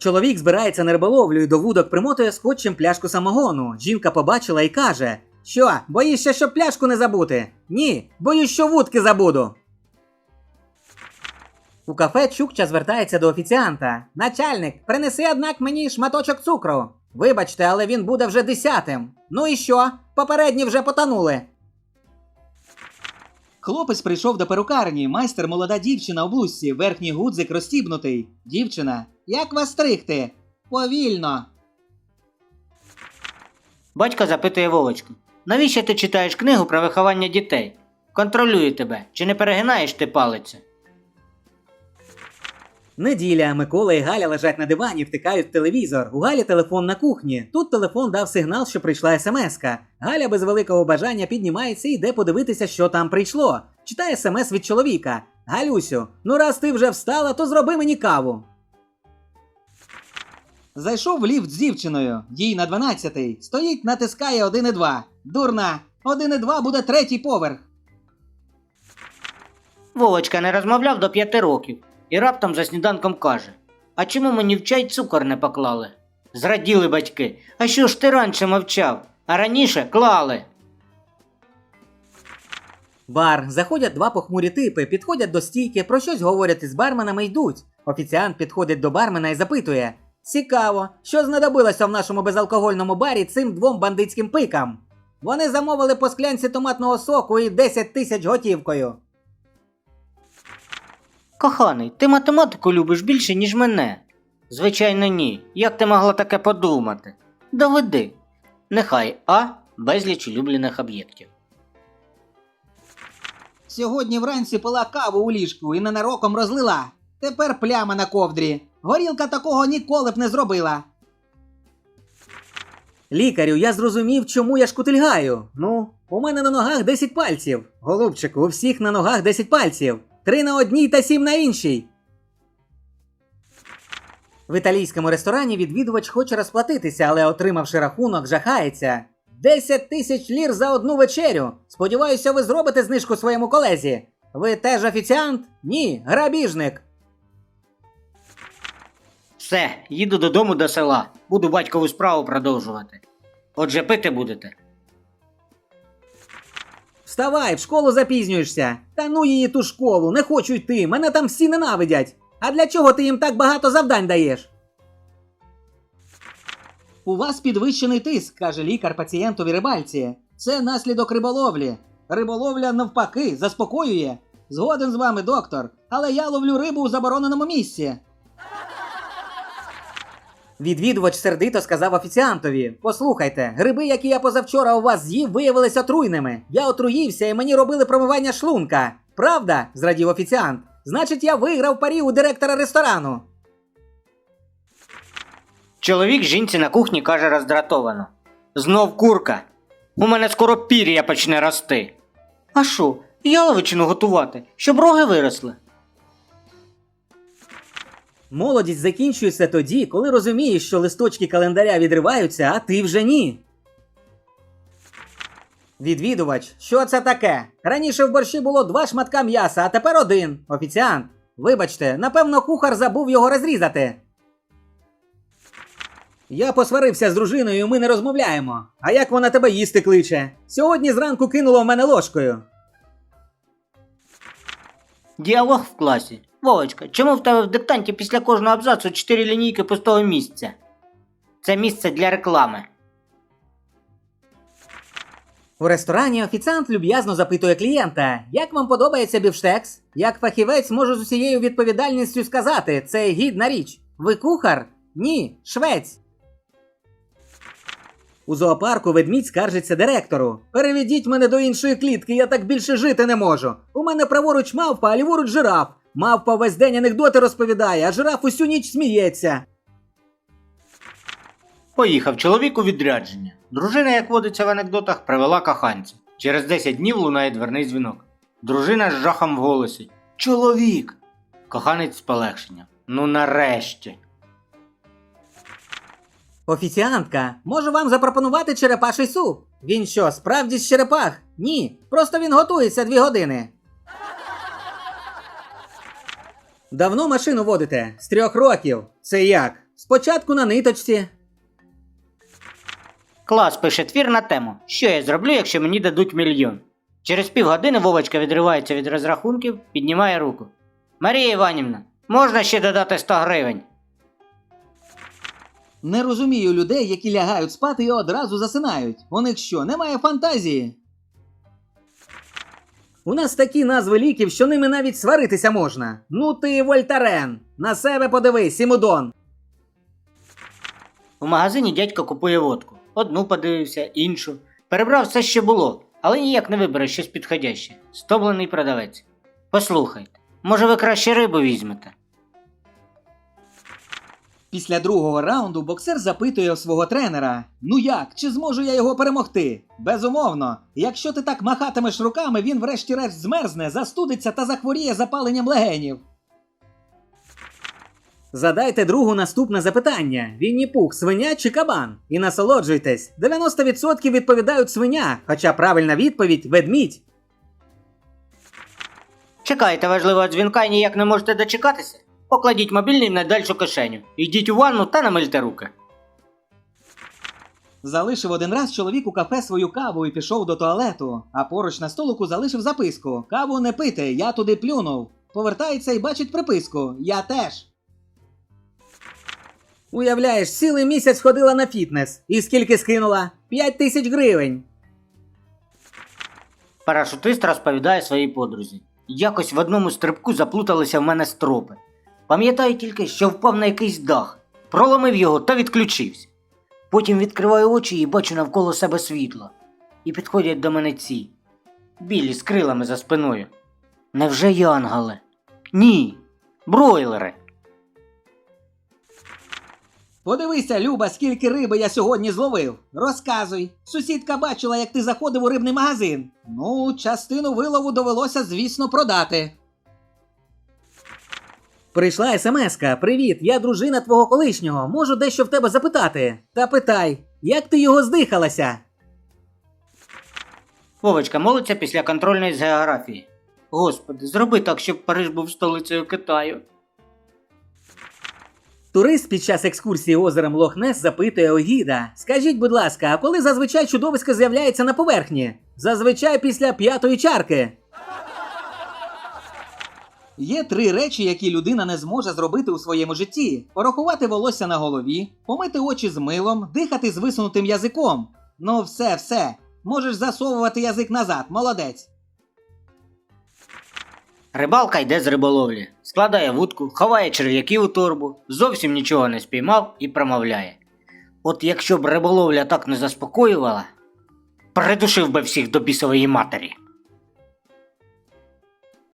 Чоловік збирається на риболовлю і до вудок примотує скотчем пляшку самогону. Жінка побачила і каже: Що, боїшся, щоб пляшку не забути? Ні, боюсь, що вудки забуду. У кафе Чукча звертається до офіціанта. Начальник, принеси, однак, мені шматочок цукру. Вибачте, але він буде вже десятим. Ну і що? Попередні вже потонули. Хлопець прийшов до перукарні, майстер молода дівчина у блузці, верхній гудзик розстібнутий. Дівчина, як вас стригти? Повільно. Батько запитує Вовочку: навіщо ти читаєш книгу про виховання дітей? Контролюю тебе, чи не перегинаєш ти палицю? Неділя, Микола і Галя лежать на дивані, втикають в телевізор. У Галі телефон на кухні. Тут телефон дав сигнал, що прийшла смска. Галя без великого бажання піднімається і йде подивитися, що там прийшло. Читає смс від чоловіка. Галюсю, ну раз ти вже встала, то зроби мені каву. Зайшов в ліфт з дівчиною, їй на 12-й. Стоїть, натискає 1,2. Дурна, 1,2 буде третій поверх. Вовочка не розмовляв до п'яти років і раптом за сніданком каже: А чому мені в чай цукор не поклали? Зраділи батьки. А що ж ти раніше мовчав? А раніше клали. Бар. Заходять два похмурі типи, підходять до стійки, про щось говорять із барменами йдуть. Офіціант підходить до бармена і запитує: Цікаво, що знадобилося в нашому безалкогольному барі цим двом бандитським пикам? Вони замовили по склянці томатного соку і 10 тисяч готівкою. Коханий, ти математику любиш більше, ніж мене. Звичайно, ні. Як ти могла таке подумати? Доведи. Нехай А безліч улюблених об'єктів. Сьогодні вранці пила каву у ліжку і ненароком розлила. Тепер пляма на ковдрі. Горілка такого ніколи б не зробила. Лікарю, я зрозумів, чому я шкутильгаю. Ну, у мене на ногах 10 пальців. Голубчику, у всіх на ногах 10 пальців. Три на одній та сім на іншій. В італійському ресторані відвідувач хоче розплатитися, але отримавши рахунок, жахається. 10 тисяч лір за одну вечерю. Сподіваюся, ви зробите знижку своєму колезі. Ви теж офіціант? Ні, грабіжник. Все, їду додому до села. Буду батькову справу продовжувати. Отже, пити будете. Вставай, в школу запізнюєшся. Та ну її ту школу, не хочу йти, мене там всі ненавидять. А для чого ти їм так багато завдань даєш? У вас підвищений тиск, каже лікар пацієнтові рибальці. Це наслідок риболовлі. Риболовля навпаки заспокоює. Згоден з вами, доктор, але я ловлю рибу у забороненому місці. Відвідувач сердито сказав офіціантові: Послухайте, гриби, які я позавчора у вас з'їв, виявилися отруйними. Я отруївся і мені робили промивання шлунка. Правда? зрадів офіціант. Значить, я виграв парі у директора ресторану. Чоловік жінці на кухні каже роздратовано: Знов курка. У мене скоро пір'я почне рости. А що, яловичину готувати, щоб роги виросли. Молодість закінчується тоді, коли розумієш, що листочки календаря відриваються, а ти вже ні. Відвідувач, що це таке? Раніше в борщі було два шматка м'яса, а тепер один. Офіціант. Вибачте, напевно, кухар забув його розрізати. Я посварився з дружиною, ми не розмовляємо. А як вона тебе їсти кличе? Сьогодні зранку кинула в мене ложкою. Діалог в класі. Вовочка, чому в тебе в диктанті після кожного абзацу чотири лінійки пустого місця? Це місце для реклами. У ресторані офіціант люб'язно запитує клієнта, як вам подобається бівштекс? Як фахівець можу з усією відповідальністю сказати, це гідна річ. Ви кухар? Ні, швець. У зоопарку ведмідь скаржиться директору. Переведіть мене до іншої клітки, я так більше жити не можу. У мене праворуч мавпа, а ліворуч жираф. Мавпа весь день анекдоти розповідає, а жираф усю ніч сміється. Поїхав чоловік у відрядження. Дружина, як водиться в анекдотах, привела коханця. Через 10 днів лунає дверний дзвінок. Дружина з жахом в голосі. Чоловік! Коханець з полегшенням. Ну нарешті. Офіціантка, можу вам запропонувати черепаший суп. Він що, справді з черепах? Ні, просто він готується дві години. Давно машину водите? З трьох років. Це як? Спочатку на ниточці. Клас пише твір на тему. Що я зроблю, якщо мені дадуть мільйон? Через півгодини Вовочка відривається від розрахунків, піднімає руку. Марія Іванівна, можна ще додати 100 гривень? Не розумію людей, які лягають спати і одразу засинають. У них що, немає фантазії? У нас такі назви ліків, що ними навіть сваритися можна. Ну ти Вольтарен. На себе подивись, Сімудон. У магазині дядько купує водку. Одну подивився, іншу. Перебрав все, що було, але ніяк не вибере щось підходяще. Стоблений продавець. Послухайте, може ви краще рибу візьмете? Після другого раунду боксер запитує у свого тренера: Ну як, чи зможу я його перемогти? Безумовно, якщо ти так махатимеш руками, він врешті-решт змерзне, застудиться та захворіє запаленням легенів. Задайте другу наступне запитання: Вінні Пух, свиня чи кабан? І насолоджуйтесь. 90% відповідають свиня, хоча правильна відповідь ведмідь. Чекаєте важливого дзвінка і ніяк не можете дочекатися? Покладіть мобільний в найдальшу кишеню. Йдіть у ванну та намильте руки. Залишив один раз чоловік у кафе свою каву і пішов до туалету, а поруч на столику залишив записку: Каву не пити, я туди плюнув. Повертається і бачить приписку: Я теж. Уявляєш, цілий місяць ходила на фітнес. І скільки скинула? 5 тисяч гривень. Парашутист розповідає своїй подрузі. Якось в одному стрибку заплуталися в мене стропи. Пам'ятаю тільки, що впав на якийсь дах, проломив його та відключився. Потім відкриваю очі і бачу навколо себе світло. І підходять до мене ці білі з крилами за спиною. Невже янголи? Ні, бройлери. Подивися, Люба, скільки риби я сьогодні зловив. Розказуй. Сусідка бачила, як ти заходив у рибний магазин. Ну, частину вилову довелося, звісно, продати. Прийшла смска. Привіт, я дружина твого колишнього. Можу дещо в тебе запитати. Та питай, як ти його здихалася? Вовочка молиться після контрольної з географії. Господи, зроби так, щоб Париж був столицею Китаю. Турист під час екскурсії озером Лохнес запитує у гіда: Скажіть, будь ласка, а коли зазвичай чудовисько з'являється на поверхні? Зазвичай після п'ятої чарки. Є три речі, які людина не зможе зробити у своєму житті: порахувати волосся на голові, помити очі з милом, дихати з висунутим язиком. Ну, все, все. Можеш засовувати язик назад, молодець. Рибалка йде з риболовлі, складає вудку, ховає черв'яків у торбу, зовсім нічого не спіймав і промовляє. От якщо б риболовля так не заспокоювала, придушив би всіх до бісової матері.